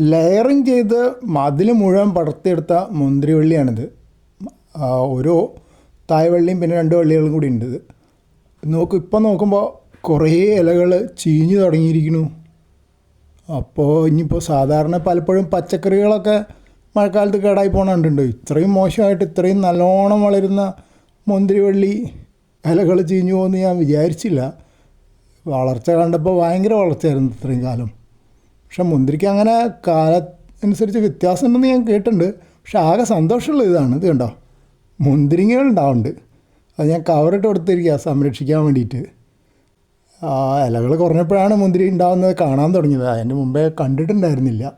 Layering ചെയ്ത് മതിൽ മുഴുവൻ പടർത്തിയെടുത്ത മുന്തിരിവള്ളിയാണിത്. ഓരോ തായ്വള്ളിയും പിന്നെ രണ്ട് വള്ളികളും കൂടി ഉണ്ട് ഇത്. നോക്ക് ഇപ്പം നോക്കുമ്പോൾ കുറേ ഇലകൾ ചീഞ്ഞു തുടങ്ങിയിരിക്കുന്നു. അപ്പോൾ ഇനിയിപ്പോൾ സാധാരണ പലപ്പോഴും പച്ചക്കറികളൊക്കെ മഴക്കാലത്ത് കേടായി പോകണുണ്ടോ ഇത്രയും മോശമായിട്ട് ഇത്രയും നല്ലോണം വളരുന്ന മുന്തിരിവള്ളി ഇലകൾ ചീഞ്ഞു പോകുമെന്ന് ഞാൻ വിചാരിച്ചില്ല. വളർച്ച കണ്ടപ്പോൾ ഭയങ്കര വളർച്ചയായിരുന്നു ഇത്രയും കാലം. പക്ഷെ മുന്തിരിക്ക് അങ്ങനെ കാല അനുസരിച്ച് വ്യത്യാസം ഉണ്ടെന്ന് ഞാൻ കേട്ടിട്ടുണ്ട്. പക്ഷെ ആകെ സന്തോഷമുള്ള ഇതാണ്. ഇത് കണ്ടോ? മുന്തിരിങ്ങകൾ ഉണ്ടാവുന്നുണ്ട്. അത് ഞാൻ കവറിട്ട് കൊടുത്തിരിക്കുക സംരക്ഷിക്കാൻ വേണ്ടിയിട്ട്. ഇലകൾ കുറഞ്ഞപ്പോഴാണ് മുന്തിരി ഉണ്ടാകുന്നത് കാണാൻ തുടങ്ങിയത്. അതിന്റെ മുമ്പേ കണ്ടിട്ടുണ്ടായിരുന്നില്ല.